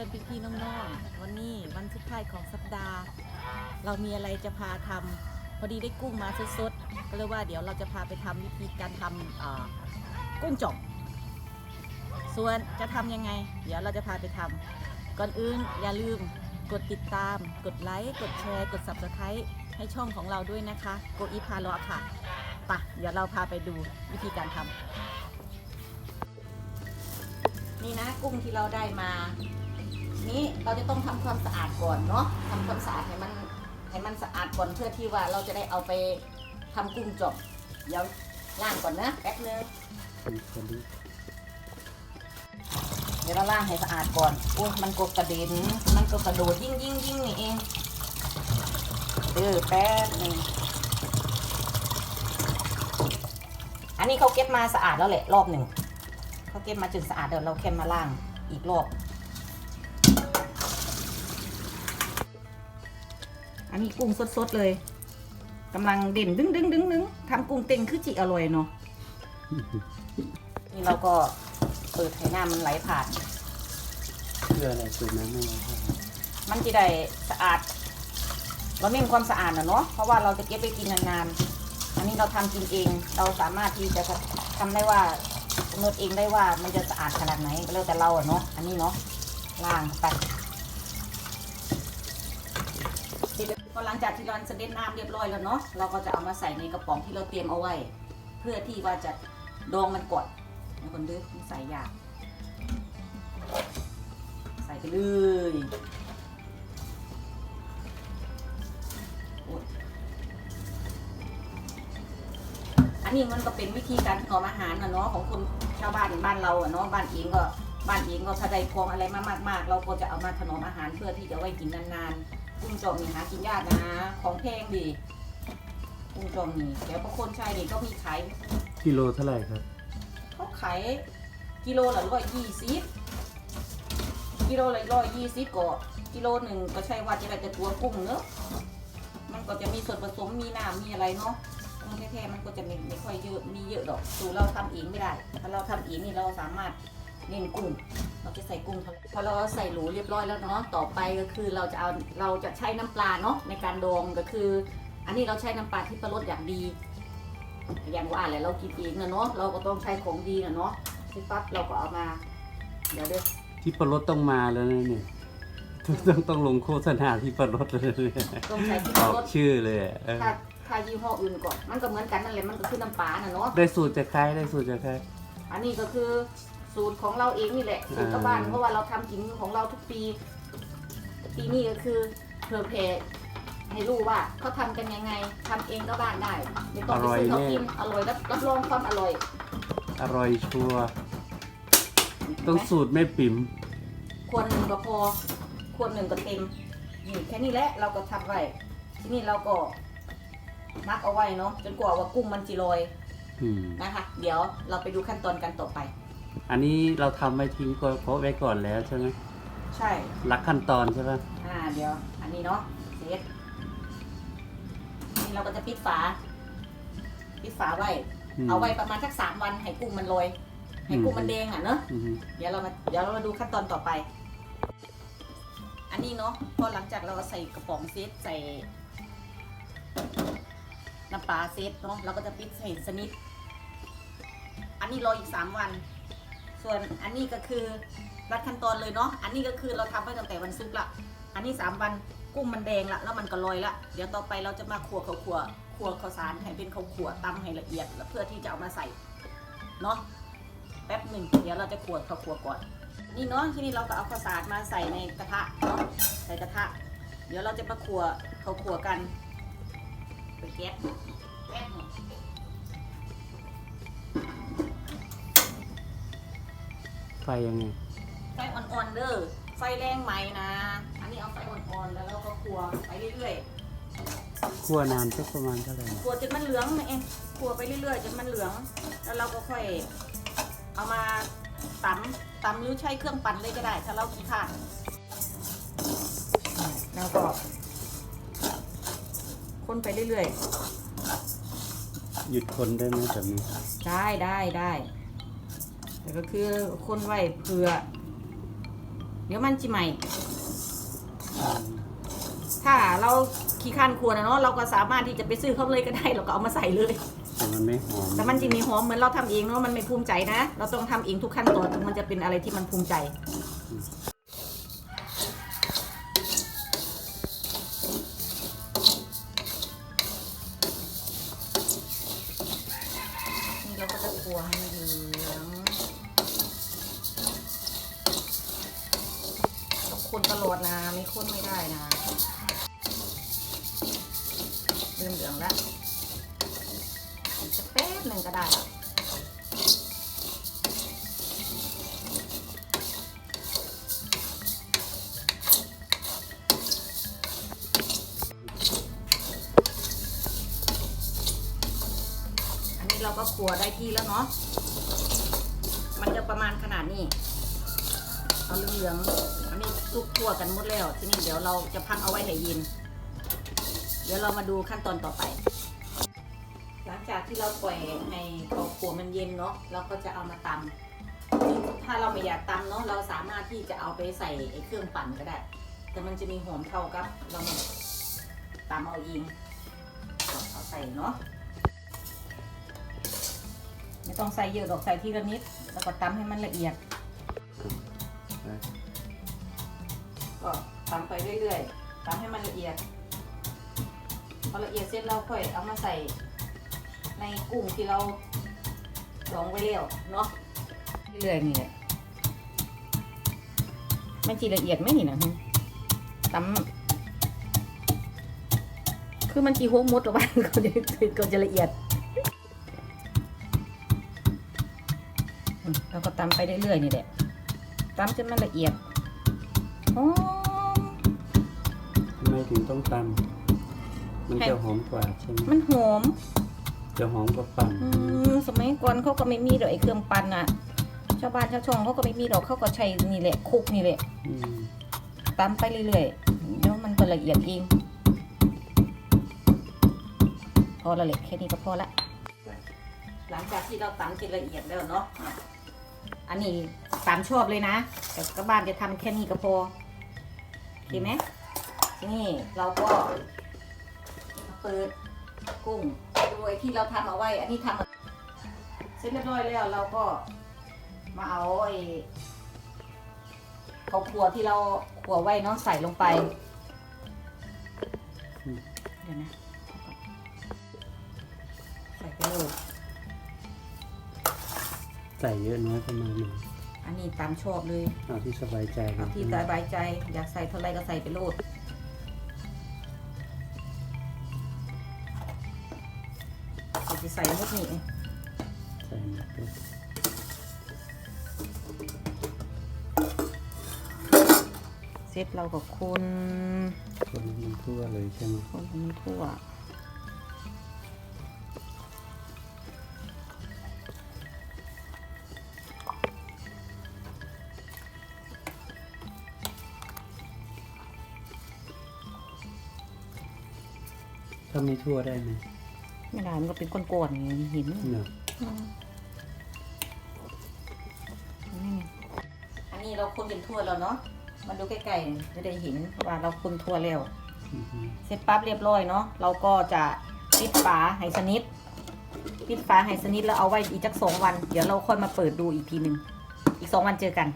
พื่อนๆพี่ๆน้องๆวันนี้วันสุดท้ายของสัปดาห์ เรามีอะไรจะพาทำพอดีได้กุ้งมาสดๆก็เลยว่าเดี๋ยวเราจะพาไปทำวิธีการทำเอ่อกุ้งจ่อมส่วนจะทำยังไง เดี๋ยวเราจะพาไปทำก่อนอื่นอย่าลืมกดติดตาม กดไลค์กดแชร์ กด subscribe ให้ช่องของเราด้วยนะคะโกอีพาโลค่ะปะเดี๋ยวเราพาไปดูวิธีการทำนี่นะกุ้งที่เราได้มา เราจะต้องทำความสะอาดก่อนเนาะทำความสะอาดให้มันให้มันสะอาดก่อนเพื่อที่ว่าเราจะได้เอาไปทำกุ้งจบเดี๋ยวล้างก่อนนะแป๊บนึงเดี๋ยวเราล้างให้สะอาดก่อนโอ้ยมันก็กระเด็นมันก็กระโดดยิ่งยิ่งยิ่งนี่เองเดือแป๊บหนึงอันนี้เขาเก็บมาสะอาดแล้วแหละรอบหนึ่งเขาเก็บมาจนสะอาดเดี๋ยวเราแค่มาล้างอีกรอบ อันนี้กุ้งสดๆเลยกำลังเด่นดึงดึงดึงดึงทำกุ้งเต็งคือจิอร่อยเนาะนี่เราก็เปิดให้น้ำมันไหลผ่าน เพื่ออะไรสูตรนั้นไม่รู้ครับมันจะได้สะอาด เราเน้นความสะอาดนะเนาะเพราะว่าเราจะเก็บไปกินนานๆอันนี้เราทำกินเอง เราสามารถที่จะทำได้ว่ากำหนดเองได้ว่ามันจะสะอาดขนาดไหนก็แล้วแต่เราอะเนาะอันนี้เนาะล้างไป ก็หลังจากที่เราเสด็จน้ำเรียบร้อยแล้วเนาะเราก็จะเอามาใส่ในกระป๋องที่เราเตรียมเอาไว้ เพื่อที่ว่าจะดองมันก่อนนะคนดื้อใส่ยากใส่ไปเลยโอ๊ยอันนี้มันก็เป็นวิธีการทำอาหารนะเนาะของคนชาวบ้านบ้านเราอะเนาะบ้านเองก็บ้านเองก็ถ้าได้ของอะไรมามากๆ เราก็จะเอามาถนอมอาหารเพื่อที่จะไว้กินนานๆ กุ้งจอมนี่หากินยากนะ ของแพงดีกุ้งจอมนี่เดี๋ยวพอคนใช้นี่ก็มีขายกิโลเท่าไหร่ครับเขาขายกิโลละร้อยยี่สิบกิโลละร้อยยี่สิบก็กิโลหนึ่งก็ใช่ว่าจะได้แต่ตัวกุ้งเนอะมันก็จะมีส่วนผสมมีน้ำมีอะไรเนาะกุ้งแท้ๆมันก็จะไม่ไม่ค่อยเยอะมีเยอะดอกสูเราทำเองไม่ได้ถ้าเราทำเองนี่เราสามารถเน้นกุ้ง เราจะใส่กุ้งเท่าไหร่พอเราใส่หรูเรียบร้อยแล้วเนาะ ต่อไปก็คือเราจะเอาเราจะใช้น้ำปลาเนาะในการดองก็คือ อันนี้เราใช้น้ำปลาที่ปลารสอย่างดี อย่างว่าแหละเรากินเองนะเนาะ เราก็ต้องใช้ของดีนะเนาะที่ปั๊บเราก็เอามา เดี๋ยวเด้อที่ปลารถต้องมาแล้วนะเนี่ยต้องต้องต้องลงโฆษณาที่ปลารถเลยเนี่ยต้องใช้ที่อปอลากรสชื่อเลยอะเออถ้าถ้ายี่ห้ออื่นก่อนมันก็เหมือนกันนั่นแหละมันก็คือน้ำปลาน่ะเนาะได้สูตรจากใครได้สูตรจากใครอันนี้ก็คือ สูตรของเราเองนี่แหละสูตรกระบ้านอ่าเพราะว่าเราทำกินของเราทุกปี ปีนี้ก็คือเผื่อแผ่ให้รู้ว่าเขาทำกันยังไงทำเองก็บ้านได้ไม่ต้องไปซื้อเขากินอร่อยรับรับรองความอร่อย อร่อยชัวร์เห็นไหมต้องสูตรแม่ปิ๋มควรหนึ่งก็พอควรหนึ่งก็เต็มนี่แค่นี้แหละเราก็ทำไว้ทีนี้เราก็มักเอาไว้เนาะจนกว่าว่ากุ้งมันจิลอยอืมนะคะ เดี๋ยวเราไปดูขั้นตอนกันต่อไป อันนี้เราทำไว้ทิ้งก็เพราะไว้ก่อนแล้วใช่ไหมใช่ รักขั้นตอนใช่ไหมอ่าเดี๋ยว อันนี้เนาะเซตนี่เราก็จะปิดฝา ปิดฝาไว้ มเอาไว้ประมาณสักสามวันให้กุ้งมันลอย ให้กุ้งมันแดงอะเนาะอืมเดี๋ยวเรามาเดี๋ยวเรามาดูขั้นตอนต่อไป อันนี้เนาะพอหลังจากเราใส่กระป๋องเซตใส่น้ำปลาเซตเนาะเราก็จะปิดใส่สนิท อันนี้รออีกสามวัน ส่วนอันนี้ก็คือรัดขั้นตอนเลยเนาะ อันนี้ก็คือเราทำไว้ตั้งแต่วันซุกละ อันนี้สามวันกุ้งมันแดงละแล้วมันก็ลอยละ เดี๋ยวต่อไปเราจะมาขั่วข้าวขั่วขั่วข้าวสารให้เป็นข้าวขั่วตำให้ละเอียดแล้วเพื่อที่จะเอามาใส่เนาะ แป๊บหนึ่งเดี๋ยวเราจะขวข้าวคั่วก่อน นี่เนาะที่นี่เราก็เอาข้าวสารมาใส่ในกระทะเนาะ ใส่กระทะ เดี๋ยวเราจะมาขัวข้าวคั่วกันไปแก๊สแป๊บหนึ่ง ไฟยังไง ไฟอ่อนๆเด้อไฟแรงไหมนะ อันนี้เอาไฟอ่อนๆแล้วเราก็ขัวไปเรื่อยคั่วนานสักประมาณเท่าไหร่ๆขัวจนมันเหลืองนะเองขัวไปเรื่อยๆจนมันเหลือง แล้วเราก็ค่อยเอามาตำตำหรือใช้เครื่องปั่นเลยก็ได้ ถ้าเราขี้ข้านแล้วก็คนไปเรื่อยๆหยุดคนได้ไหมแบบนี้ได้ได้ได้ แต่ก็คือคนไว้เผื่อ เดี๋ยวมันจะใหม่ ถ้าเราขี้ข้านควรนะเนาะเราก็สามารถที่จะไปซื้อเขาเลยก็ได้เราก็เอามาใส่เลย แต่มันไม่หอมแต่มันจะมีหอมเหมือนเราทำเองเนาะมันไม่ภูมิใจนะ เราต้องทำเองทุกขั้นตอนถึงมันจะเป็นอะไรที่มันภูมิใจ นี่เราก็จะกลัวให้มันเหลืองต้อง คนตลอดนะไม่คนไม่ได้นะเริ่มเหลืองแล้วอีกสักแป๊บหนึ่งก็ได้แล้วอันนี้เราก็ขัวได้ที่แล้วเนาะ มันจะประมาณขนาดนี้ เอาเหลืองๆอันนี้สุกทั่วกันหมดแล้ว ทีนี้เดี๋ยวเราจะพักเอาไว้ให้เย็น เดี๋ยวเรามาดูขั้นตอนต่อไป หลังจากที่เราปล่อยให้เขาขัวมันเย็นเนาะ เราก็จะเอามาตำถ้าเราไม่อยากตำเนาะ เราสามารถที่จะเอาไปใส่เครื่องปั่นก็ได้ แต่มันจะมีหอมเท่ากับ เราตำเอาเองเอาใส่เนาะไม่ต้องใส่เยอะหรอกใส่ทีละนิด แล้วก็ตำให้มันละเอียด ก็ตำไปเรื่อยๆตำให้มันละเอียดพอละเอียดเสร็จเราค่อยเอามาใส่ในกุ้งที่เราดองไว้แล้วเนาะเรื่อยๆนี่แหละมันจีละเอียดไหมนี่นะตำคือมันจีโฮกมดหรือว่าก็จะก็จะละเอียดอืมเราก็ตำไปเรื่อยๆนี่แหละ ตำจนมันละเอียดหอม ทำไมถึงต้องตำมันจะหอมกว่าใช่ไหมมันหอม จะหอมกว่าปั่นอืมสมัยก่อนเขาก็ไม่มีดอกไอ้เครื่องปั่นอะ ชาวบ้านชาวช่องเขาก็ไม่มีดอกเขาก็ใช้นี่แหละคลุกนี่แหละอืมตำไปเรื่อยๆเดี๋ยวมันก็ละเอียดเองพอละเล็กแค่นี้ก็พอละ หลังจากที่เราตำจนละเอียดแล้วเนาะอะอันนี้ ตามชอบเลยนะแต่ก็บ้านจะทำแค่นี้ก็พอโอเคไหมนี้เราก็เปิดกุ้งดูไอที่เราทำเอาไว้ อันนี้ทำเสร็จเรียบร้อยแล้วเราก็มาเอาไอ้ข้าวคั่วที่เราคั่วไว้เนาะใส่ลงไปเดี๋ยวนะใส่ไปเลยใส่เยอะน้อยประมาณไหน อันนี้ตามชอบเลยเอาที่สบายใจเลเอายที่สบายใจ อยากใส่เท่าไรก็ใส่ไปโลดเราจะใส่มุกนี่ใส่หมดเลยเสร็จเราก็คนคนให้มันทั่วเลยใช่ไหมคนให้มันทั่ว ทั่วได้ไหมไม่ได้มันก็เป็นก้อนๆอย่างนี้หินเนาะนี่อันนี้เราคนเป็นทั่วแล้วเนาะมาดูใกล้ๆจะได้เห็นว่าเราคนทั่วแล้วอือฮึเสร็จปั๊บเรียบร้อยเนาะเราก็จะปิดฝาให้สนิทปิดฝาให้สนิทแล้วเอาไว้อีกจักสองวัน เดี๋ยวเราค่อยมาเปิดดูอีกทีหนึ่งอีกสองวันเจอกัน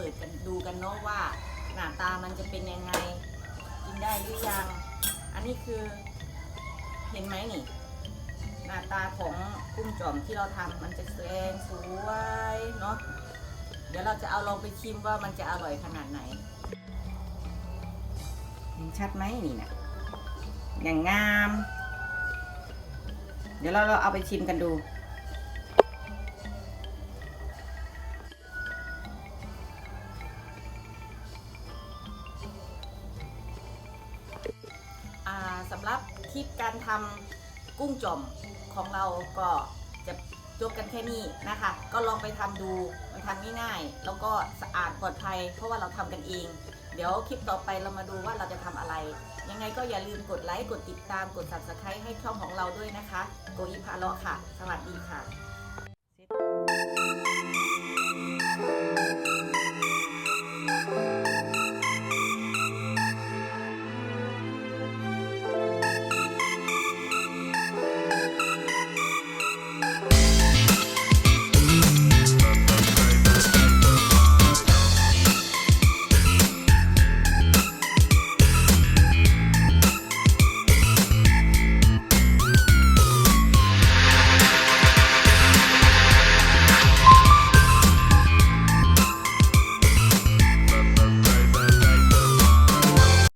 ปิดกันดูกันเนาะว่าหน้าตามันจะเป็นยังไง กินได้หรือยัง อันนี้คือเห็นไหมนี่ หน้าตาของกุ้งจอมที่เราทำมันจะแสงสวยเนาะเดี๋ยวเราจะเอาลองไปชิมว่ามันจะอร่อยขนาดไหนเห็นชัดไหมนี่นะอย่างงาม เดี๋ยวเราเราเอาไปชิมกันดู สำหรับคลิปการทำกุ้งจ่อมของเราก็จะจบกันแค่นี้นะคะ ก็ลองไปทำดูมันทำง่ายๆ แล้วก็สะอาดปลอดภัย เพราะว่าเราทำกันเอง เดี๋ยวคลิปต่อไปเรามาดูว่าเราจะทำอะไร ยังไงก็อย่าลืมกดไลค์ กดติดตาม กด subscribe ให้ช่องของเราด้วยนะคะ โกอิพาเลาะค่ะ สวัสดีค่ะ